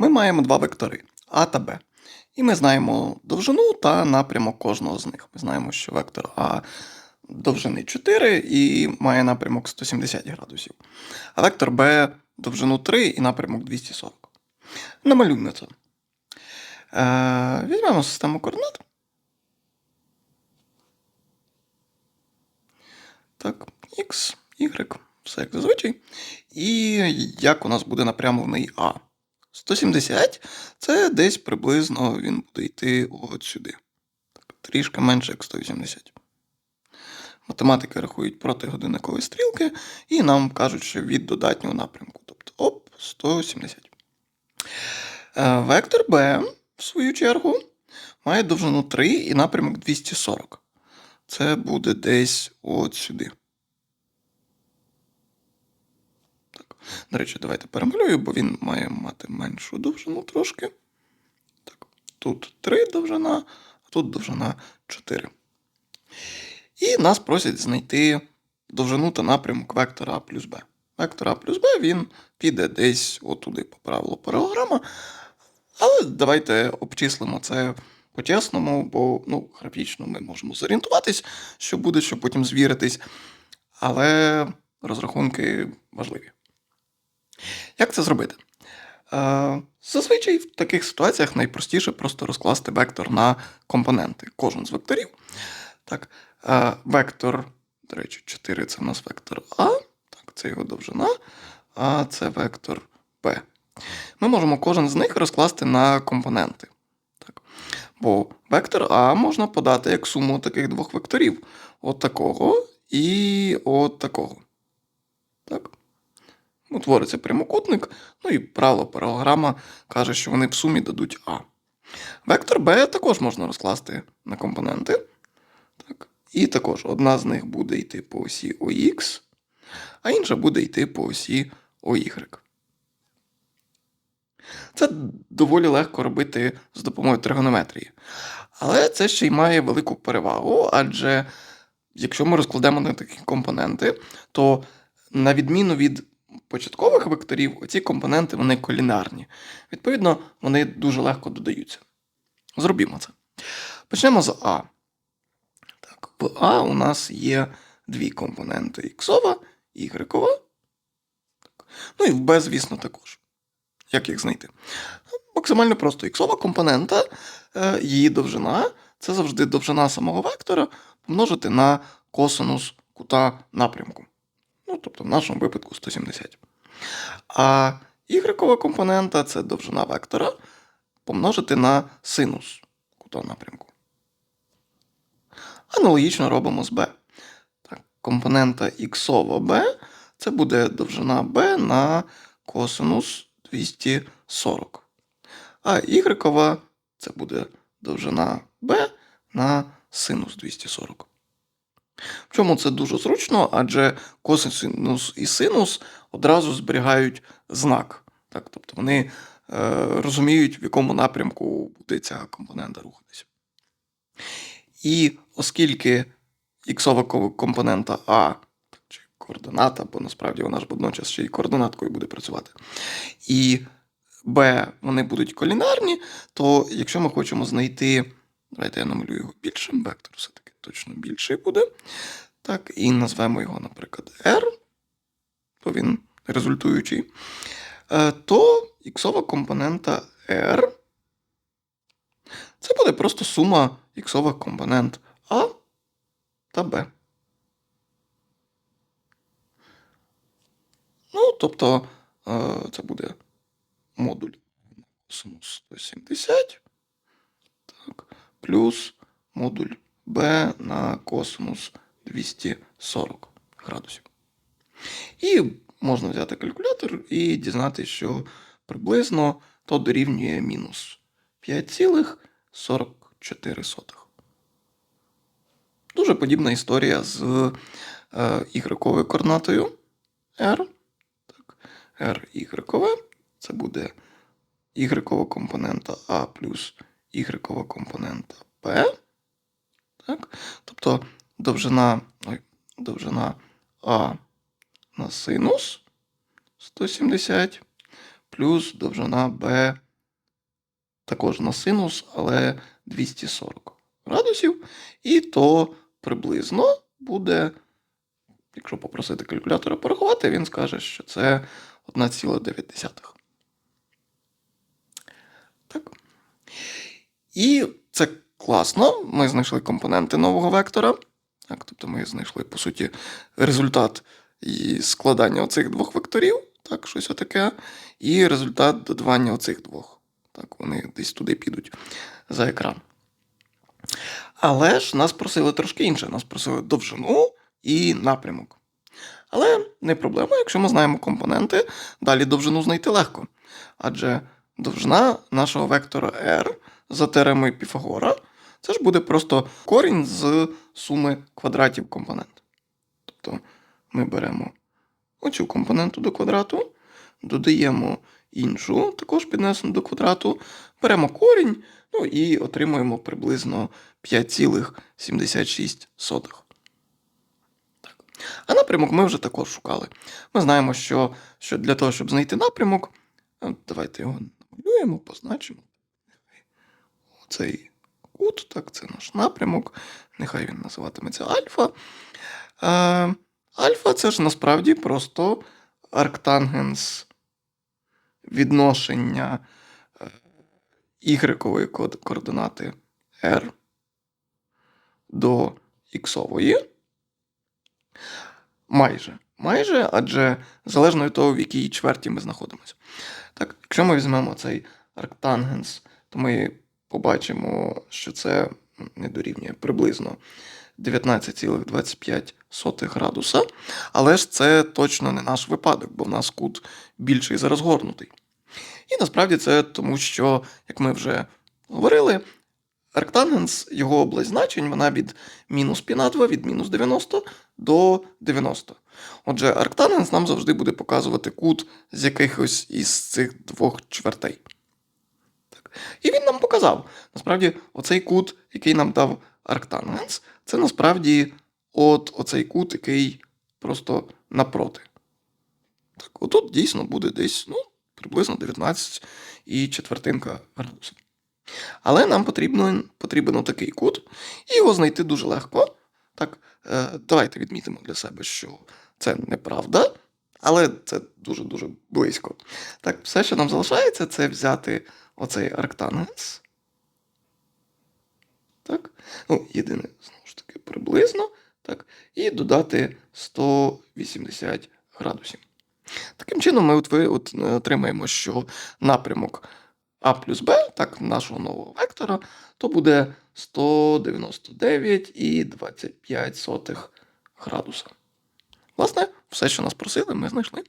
Ми маємо два вектори А та Б. І ми знаємо довжину та напрямок кожного з них. Ми знаємо, що вектор А довжини 4 і має напрямок 170 градусів. А вектор Б довжину 3 і напрямок 240. Намалюємо це. Е, візьмемо систему координат. Так, X, Y, все як зазвичай. І як у нас буде напрямлений А? 170 це десь приблизно він буде йти от сюди. Так, трішки менше, як 180. Математики рахують проти годинникової стрілки, і нам кажуть, що від додатнього напрямку. Тобто, оп, 170. Е, Вектор B, в свою чергу, має довжину 3 і напрямок 240. Це буде десь от сюди. Так. До речі, давайте перемалюю, бо він має мати меншу довжину трошки. Так. Тут 3 довжина, а тут довжина 4. І нас просять знайти довжину та напрямок вектора А плюс Б. Вектор А плюс Б він піде десь отуди по правилу паралограма. Але давайте обчислимо це по-чесному, бо ну, графічно ми можемо зорієнтуватись, що буде, щоб потім звіритись. Але розрахунки важливі. Як це зробити? Е, Зазвичай в таких ситуаціях найпростіше просто розкласти вектор на компоненти. Кожен з векторів. Так, е, вектор, до речі, 4 це у нас вектор А, так, це його довжина, а це вектор Б. Ми можемо кожен з них розкласти на компоненти. Так. Бо вектор А можна подати як суму таких двох векторів: от такого і от такого. Так. Утвориться прямокутник, ну і правило паралограма каже, що вони в сумі дадуть А. Вектор Б також можна розкласти на компоненти. Так. І також одна з них буде йти по осі ОХ, а інша буде йти по осі ОY. Це доволі легко робити з допомогою тригонометрії. Але це ще й має велику перевагу, адже якщо ми розкладемо на такі компоненти, то на відміну від початкових векторів, оці компоненти вони колінарні. Відповідно, вони дуже легко додаються. Зробімо це. Почнемо з А. Так, в А у нас є дві компоненти іксова і ігрекова. Ну і в Б, звісно, також. Як їх знайти? Максимально просто. Іксова компонента, е, її довжина це завжди довжина самого вектора помножити на косинус кута напрямку. Ну, тобто, в нашому випадку 170. А ігрекова компонента це довжина вектора помножити на синус кута напрямку. Аналогічно робимо з b. Так, компонента іксова b це буде довжина b на косинус 240. А ігрекова це буде довжина b на синус 240. В чому це дуже зручно, адже косинус і синус одразу зберігають знак. Так, Тобто вони е, розуміють, в якому напрямку буде ця компонента рухатися. І оскільки іксова компонента А, чи координата, бо насправді вона ж водночас ще й координаткою буде працювати, і Б вони будуть колінарні, то якщо ми хочемо знайти, давайте я намалюю його більшим, вектор все-таки точно більший буде. Так, і назвемо його, наприклад, R, бо він результуючий, е, то іксова компонента R це буде просто сума іксових компонент А та Б. Ну, тобто, е, це буде модуль косинус 170, так, плюс модуль Б на косинус 240 градусів. І можна взяти калькулятор і дізнатися, що приблизно то дорівнює мінус 5,44. Дуже подібна історія з е, ігрековою координатою R. R ігрекове. Це буде ігрекова компонента А плюс ігрекова компонента P. Так? Тобто довжина, ой, довжина А на синус 170 плюс довжина Б також на синус, але 240 градусів. І то приблизно буде, якщо попросити калькулятора порахувати, він скаже, що це 1,9. Так. І це класно. Ми знайшли компоненти нового вектора. Так, тобто ми знайшли, по суті, результат і складання оцих двох векторів, так, щось отаке, і результат додавання оцих двох. Так, вони десь туди підуть за екран. Але ж нас просили трошки інше. Нас просили довжину і напрямок. Але не проблема, якщо ми знаємо компоненти, далі довжину знайти легко. Адже довжина нашого вектора r за теоремою Піфагора це ж буде просто корінь з суми квадратів компонент. Тобто ми беремо оцю компоненту до квадрату, додаємо іншу, також піднесену до квадрату, беремо корінь, ну і отримуємо приблизно 5,76. Так. А напрямок ми вже також шукали. Ми знаємо, що, що для того, щоб знайти напрямок, давайте його намалюємо, позначимо. Оцей кут, так, це наш напрямок. Нехай він називатиметься альфа. Е, альфа це ж насправді просто арктангенс відношення ігрекової координати r до іксової. Майже. Майже, адже залежно від того, в якій чверті ми знаходимося. Так, якщо ми візьмемо цей арктангенс, то ми побачимо, що це не дорівнює приблизно 19,25 градуса. Але ж це точно не наш випадок, бо в нас кут більший за розгорнутий. І насправді це тому, що, як ми вже говорили, арктангенс, його область значень, вона від мінус пі на 2, від мінус 90 до 90. Отже, арктангенс нам завжди буде показувати кут з якихось із цих двох чвертей. І він нам показав. Насправді, оцей кут, який нам дав арктангенс, це насправді от оцей кут, який просто напроти. Так, отут дійсно буде десь ну, приблизно 19 і четвертинка градуса. Але нам потрібно, потрібен отакий кут, і його знайти дуже легко. Так, е, давайте відмітимо для себе, що це неправда, але це дуже-дуже близько. Так, все, що нам залишається, це взяти оцей арктангенс. Так. Ну, єдине, знову ж таки, приблизно. Так, і додати 180 градусів. Таким чином, ми от, от, е, отримаємо, що напрямок А плюс Б, так, нашого нового вектора, то буде 199,25 градуса. Власне, все, що нас просили, ми знайшли.